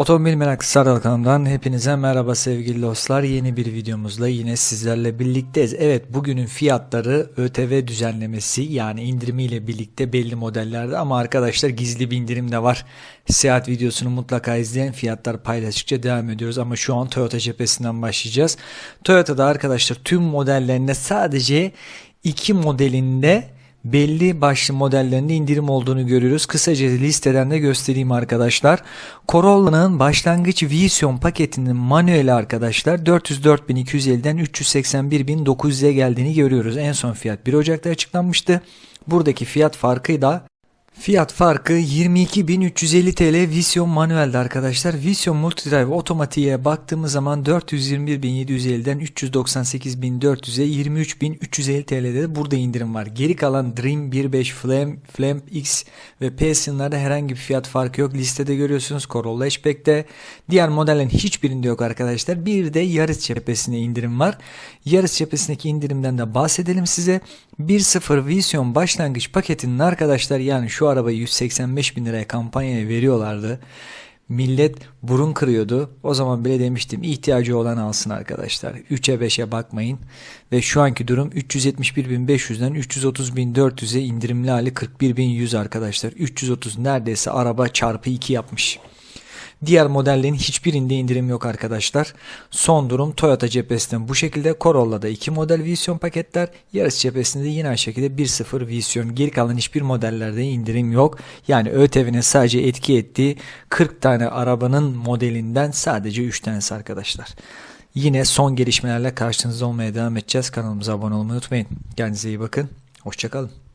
Otomobil Meraklısı Aral kanalından hepinize merhaba sevgili dostlar. Yeni bir videomuzla yine sizlerle birlikteyiz. Evet bugünün fiyatları ÖTV düzenlemesi yani indirimiyle birlikte belli modellerde ama arkadaşlar gizli bir indirim de var. Seyahat videosunu mutlaka izleyen fiyatlar paylaştıkça devam ediyoruz ama şu an Toyota cephesinden başlayacağız. Toyota'da arkadaşlar tüm modellerinde sadece iki modelinde belli başlı modellerinde indirim olduğunu görüyoruz. Kısaca listeden de göstereyim arkadaşlar. Corolla'nın başlangıç Vision paketinin manueli arkadaşlar 404.250'den 381.900'e geldiğini görüyoruz. En son fiyat 1 Ocak'ta açıklanmıştı. Buradaki fiyat farkı da Fiyat farkı 22.350 TL Vision manuelde arkadaşlar. Vision Multidrive otomatiğe baktığımız zaman 421.750'den 398.400'e 23.350 TL'de de burada indirim var. Geri kalan Dream 1.5 Flame, Flame X ve Passion'larda herhangi bir fiyat farkı yok. Listede görüyorsunuz Corolla Hatchback'te. Diğer modellerin hiçbirinde yok arkadaşlar. Bir de yarış cephesine indirim var. Yarış cephesindeki indirimden de bahsedelim size. 1.0 Vision başlangıç paketinin arkadaşlar yani şu arabayı 185 bin liraya kampanyaya veriyorlardı. Millet burun kırıyordu. O zaman bile demiştim ihtiyacı olan alsın arkadaşlar. 3'e 5'e bakmayın. Ve şu anki durum 371.500'den 330.400'e indirimli hali 41.100 arkadaşlar. 330 neredeyse araba çarpı 2 yapmış. Diğer modellerin hiçbirinde indirim yok arkadaşlar. Son durum Toyota cephesinden bu şekilde. Corolla'da 2 model Vision paketler. Yarış cephesinde yine aynı şekilde 1.0 Vision. Geri kalan hiçbir modellerde indirim yok. Yani ÖTV'nin sadece etki ettiği 40 tane arabanın modelinden sadece 3 tanesi arkadaşlar. Yine son gelişmelerle karşınızda olmaya devam edeceğiz. Kanalımıza abone olmayı unutmayın. Kendinize iyi bakın. Hoşçakalın.